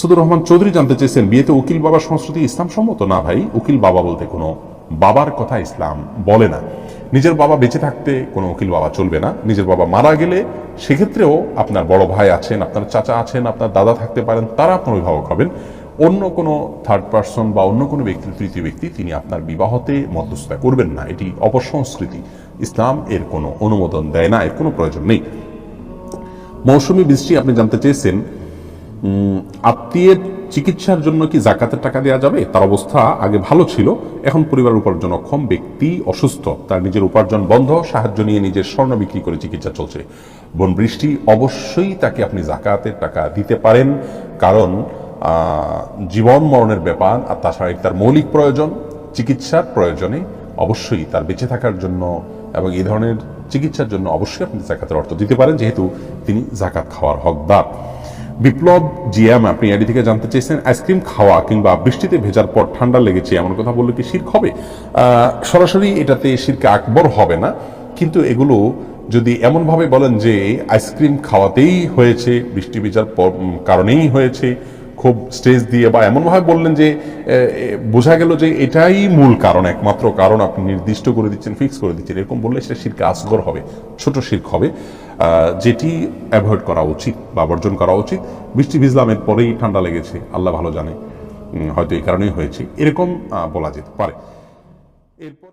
সুদুর রহমান চৌধুরী জানতে চেয়েছেন, বিয়েতে উকিল বাবার সংস্কৃতি ইসলাম সম্মত না ভাই? উকিল বাবা বলতে কোনো বাবার কথা ইসলাম বলে না। নিজের বাবা বেঁচে থাকতে কোনো উকিল বাবা চলবে না। নিজের বাবা মারা গেলে সেক্ষেত্রেও আপনার বড় ভাই আছেন, আপনার চাচা আছেন, আপনার দাদা থাকতে পারেন, তারা আপনার অভিভাবক হবেন। অন্য কোনো থার্ড পার্সন বা অন্য কোনো ব্যক্তি, তৃতীয় ব্যক্তি তিনি আপনার বিবাহতে মধ্যস্থতা করবেন না। এটি অপসংস্কৃতি। ইসলাম এর কোনো অনুমোদন দেয় না, এর কোনো প্রয়োজন নেই। মৌসুমী বৃষ্টি আপনি জানতে চেয়েছেন আত্মীয়ের চিকিৎসার জন্য কি জাকাতের টাকা দেওয়া যাবে? তার অবস্থা আগে ভালো ছিল, এখন পরিবারের উপার্জন অক্ষম, ব্যক্তি অসুস্থ, তার নিজের উপার্জন বন্ধ, সাহায্য নিয়ে নিজের স্বর্ণ বিক্রি করে চিকিৎসা চলছে। বোন বৃষ্টি, অবশ্যই তাকে আপনি জাকাতের টাকা দিতে পারেন, কারণ জীবন মরণের ব্যাপার, আর তাছাড়া তার মৌলিক প্রয়োজন, চিকিৎসার প্রয়োজনে অবশ্যই তার বেঁচে থাকার জন্য এবং এই ধরনের চিকিৎসার জন্য অবশ্যই আপনি জাকাতের অর্থ দিতে পারেন, যেহেতু তিনি জাকাত খাওয়ার হকদার। বিপ্লব, জিএম, আপনি এডি থেকে জানতে চেয়েছেন আইসক্রিম খাওয়া কিংবা বৃষ্টিতে ভেজার পর ঠান্ডা লেগেছে এমন কথা বললে কি শির্ক হবে? সরাসরি এটাতে শিরকে আকবর হবে না, কিন্তু এগুলো যদি এমনভাবে বলেন যে আইসক্রিম খাওয়াতেই হয়েছে, বৃষ্টি ভেজার কারণেই হয়েছে, খুব স্টেজ দিয়ে বা এমনভাবে বললেন যে বোঝা গেল যে এটাই মূল কারণ, একমাত্র কারণ আপনি নির্দিষ্ট করে দিচ্ছেন ফিক্স করে দিচ্ছেন, এরকম বললে সেটা শিরকে আসগর হবে, ছোট শির্ক হবে। যেটি অ্যাভয়েড করা উচিত বা বর্জন করা উচিত। বৃষ্টি ভিজলামের পরেই ঠান্ডা লেগেছে, আল্লাহ ভালো জানে। হয়তো এই কারণেই হয়েছে। এরকম বলা যেতে পারে। এরপর